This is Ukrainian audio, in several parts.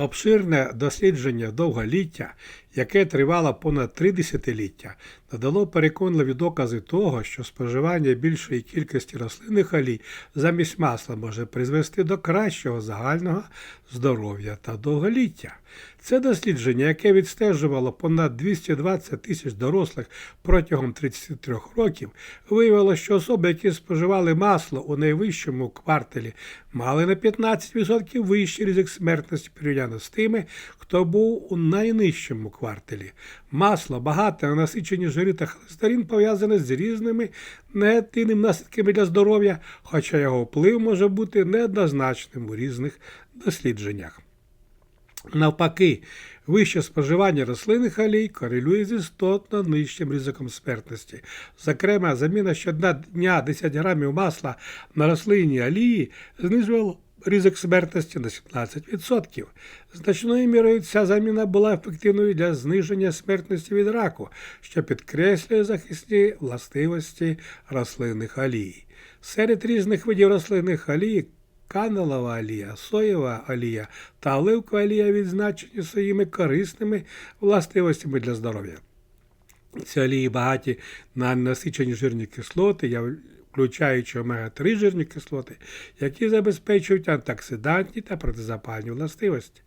Обширне дослідження довголіття, яке тривало понад три десятиліття, надало переконливі докази того, що споживання більшої кількості рослинних олій замість масла може призвести до кращого загального здоров'я та довголіття. Це дослідження, яке відстежувало понад 220 тисяч дорослих протягом 33 років, виявило, що особи, які споживали масло у найвищому кварталі, мали на 15% вищий ризик смертності порівняно з тими, хто був у найнижчому кварталі. Масло багате на насичені жири та холестерин пов'язане з різними негативними наслідками для здоров'я, хоча його вплив може бути неоднозначним у різних дослідженнях. Навпаки, вище споживання рослинних олій корелює з істотно нижчим ризиком смертності. Зокрема, заміна щодня 10 грамів масла на рослинні олії знижувала ризик смертності на 17%. Значною мірою ця заміна була ефективною для зниження смертності від раку, що підкреслює захисні властивості рослинних олій. Серед різних видів рослинних олій Каналова олія, соєва олія та оливкова олія відзначені своїми корисними властивостями для здоров'я. Ці олії багаті на насичені жирні кислоти, включаючи омега-3 жирні кислоти, які забезпечують антиоксидантні та протизапальні властивості.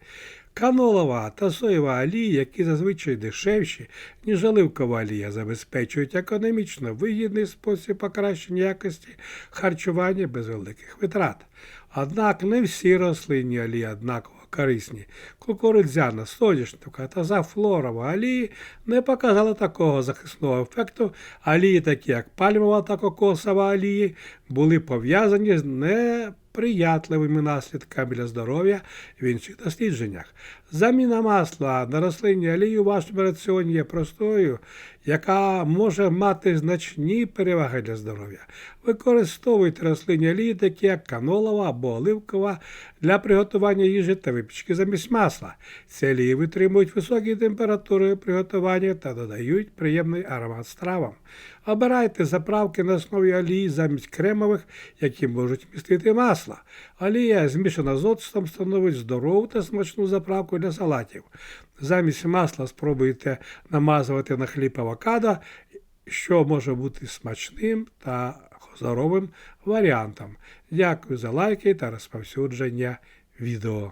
Канолова та соєва олії, які зазвичай дешевші, ніж оливкова олія, забезпечують економічно вигідний спосіб покращення якості харчування без великих витрат. Однак не всі рослинні олії однаково корисні. Кукурудзяна, соняшника та зафлорова алії не показали такого захисного ефекту. Алії, такі як пальмова та кокосова алії, були пов'язані з неприятливими наслідками для здоров'я в інших дослідженнях. Заміна масла на рослинні олії у вашому раціоні є простою, яка може мати значні переваги для здоров'я. Використовуйте рослинні олії, такі як канолова або оливкова, для приготування їжі та випічки замість масла. Ці олії витримують високі температури приготування та додають приємний аромат стравам. Обирайте заправки на основі олії замість кремових, які можуть містити масло. Олія, змішана з оцтом, становить здорову та смачну заправку для салатів. Замість масла спробуйте намазувати на хліб авокадо, що може бути смачним та здоровим варіантом. Дякую за лайки та розповсюдження відео.